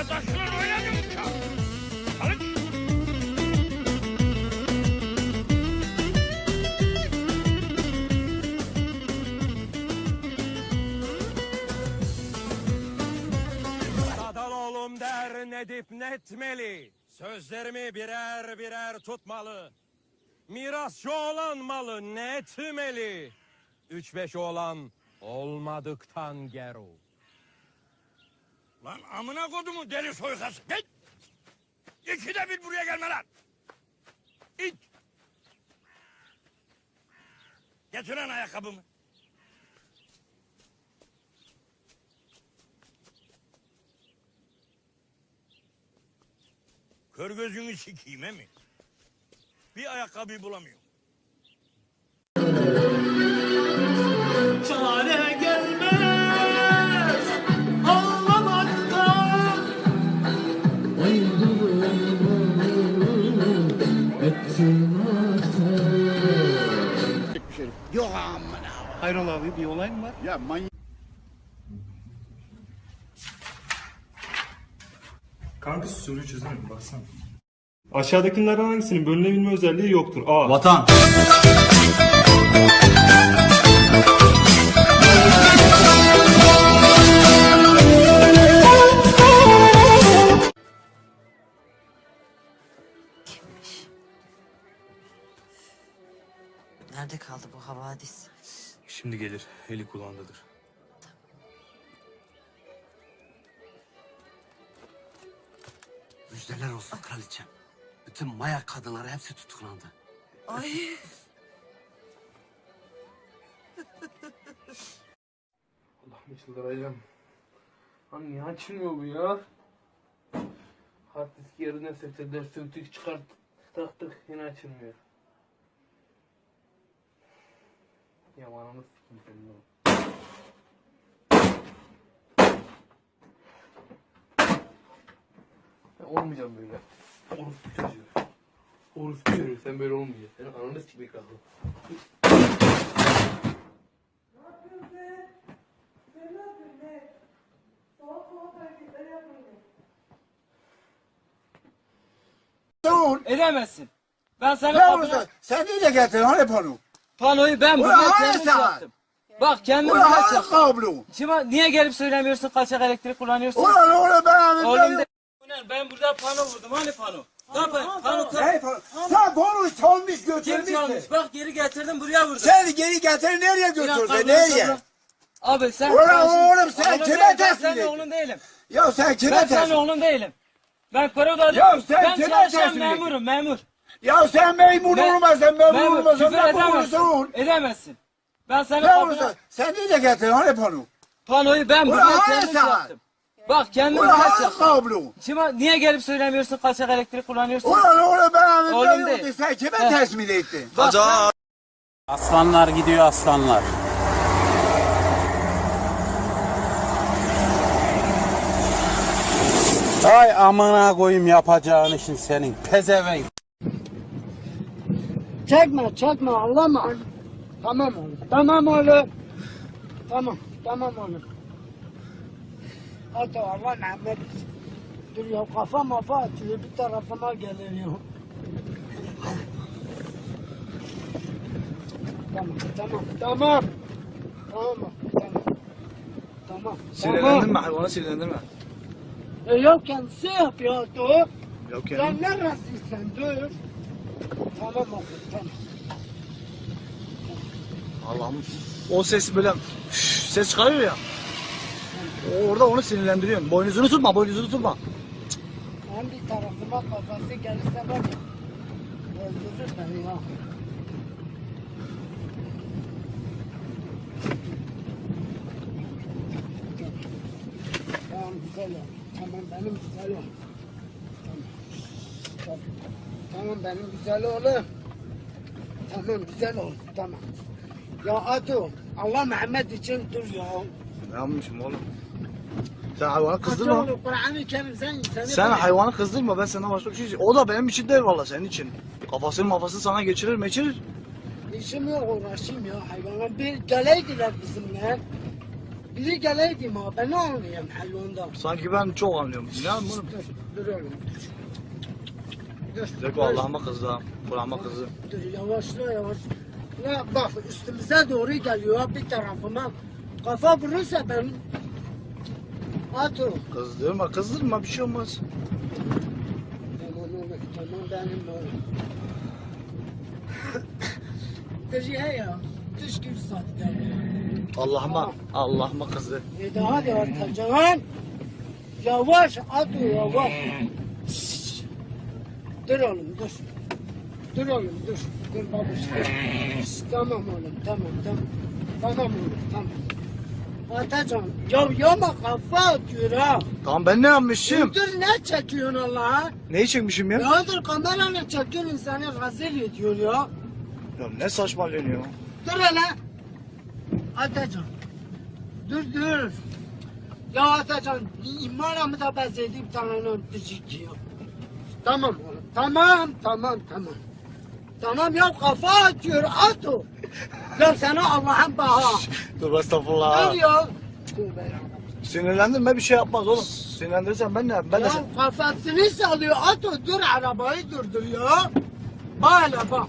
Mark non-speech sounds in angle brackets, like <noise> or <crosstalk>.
Öyle taşlar oynadım uçak. Sadal oğlum der ne netmeli. Sözlerimi birer birer tutmalı. Mirasçı olan malı netmeli. Üç beş olan olmadıktan geru. Lan amına kodumu deli soykası. Git. İkide bir buraya gelme lan. İt. Getir lan ayakkabımı. Kör gözünü sikeyim he mi? Bir ayakkabıyı bulamıyorum. Hayrola abi bir olay mı var? Ya man Kanka soruyu çözemedim baksana. Aşağıdakilerden hangisinin bölünebilme özelliği yoktur? A. Vatan kaldı bu havadis? Şimdi gelir. Eli kulağındadır. Müjdeler olsun kraliçem. Bütün Maya kadınları hepsi tutuklandı. Ay <laughs> Allah'ım çıldıracağım. Lan niye açılmıyor bu ya? Hard disk yerine söktüler, söktük çıkarttık, taktık yine açılmıyor. Ya ananı sikeyim senin o. Ben olmayacağım böyle. Orospu çocuğu. Orospu çocuğu sen böyle olmayacaksın. Senin ananı sikmek lazım. Edemezsin. Ben sana ne olursa sen neyle getirdin hani pano? Panoyu ben Ulan burada kendim yaptım. Bak kendim Ulan kaç yaptım. kablo. Şimdi niye gelip söylemiyorsun kaçak elektrik kullanıyorsun? Ulan oğlum ben Oğlum de. Ulan Ben burada pano vurdum hani pano? Kapı, pano kapı. Sen panoyu çalmış Kim götürmüşsün. çalmış? Bak geri getirdim buraya vurdum. Sen geri getir nereye götürdün? Nereye? Abi sen... Ulan ben oğlum sen Oğlum kime değil, Ben teslim senin oğlun değilim. Ya sen kime Ben senin teslim? oğlun değilim. Ben koridorda... Ya sen ben kime çalışan teslim ettin? memurum, memur. Ya sen memur Ben- olmasan memur olmasan ne edemezsin. olursun? Edemezsin. Ben senin Ne olursa sen neyle getirdin hani pano? Panoyu ben Ulan burada kendim yaptım. Bak kendim Ulan kaç yaptım. kablo. Şimdi niye gelip söylemiyorsun kaçak elektrik kullanıyorsun? Ulan oğlum ben yoktu. Sen kime Heh. teslim ettin? Bak, Aslanlar gidiyor aslanlar. Ay amına koyayım yapacağın işin senin pezevenk. Çekme çekme ağlama. Tamam oğlum. Tamam oğlum. Tamam tamam oğlum. Hadi Allah Mehmet. Dur ya kafa mafa atıyor bir tarafıma geliyor. Tamam tamam tamam. Tamam tamam. Tamam. Sinirlendirme hayvanı sinirlendirme. E yok kendisi yapıyor dur. Yok Sen ne rasistsin dur. Allah'ım. O ses böyle üf, ses çıkarıyor ya. Orada onu sinirlendiriyorum. Boynuzunu tutma, boynuzunu tutma. Bir tarafıma kafası gelirse ya. Öldürür beni ya. Tamam güzel ol. Tamam benim güzel ol. Tamam. Tamam. Tamam benim güzel oğlum. Tamam güzel ol. Tamam. Ya Atu Allah Mehmet için dur ya. Ne yapmışım oğlum? Sen hayvanı kızdırma. oğlum Kur'an-ı Kerim sen seni Sen hayvanı kızdırma ben sana başka bir şey O da benim için değil valla senin için. Kafasını mafasını sana geçirir meçirir. İşim yok uğraşayım ya hayvana. Bir geleydiler bizimle. Biri geleydi ma ben ne anlayayım hayvandan. Sanki ben çok anlıyorum. Ne oğlum? Dur, dur oğlum. Dur. Direkt Allah'ıma kızdı ha. Kur'an'ıma kızdı. Dur yavaşla yavaş. Ne bak üstümüze doğru geliyor bir tarafıma. Kafa vurursa ben At o. Kızdırma kızdırma bir şey olmaz. Tamam oğlum, tamam benim oğlum. Kızı he ya, dış gibi sattı. Allah'ıma Allah'ıma kızdı. E daha hadi atacaksın. Yavaş at o yavaş. Dur oğlum dur. Dur oğlum dur. Dur babuş dur. Tamam oğlum tamam tamam. Tamam oğlum tamam. Atacaksın. Ya yama kafa atıyor ha. Tamam ben ne yapmışım? Dur ne çekiyorsun Allah'a? Neyi çekmişim ya? Ya dur kamerayla çekiyorsun insanı rezil ediyor ya. Ya ne saçmalıyorsun ya? Dur hele. Atacan. Dur dur. Ya Atacan imanımı da bezedi bir tane öpücük ya. Tamam. Tamam tamam tamam. Tamam ya kafa atıyor at o. Ya sana Allah'ın baha. Dur estağfurullah. Dur ya. Tövbe ya. Sinirlendirme bir şey yapmaz oğlum. Sinirlendirirsen ben ne yapayım? Ben de Ya sen... kafasını sallıyor at o dur arabayı durdur ya. Hele bak.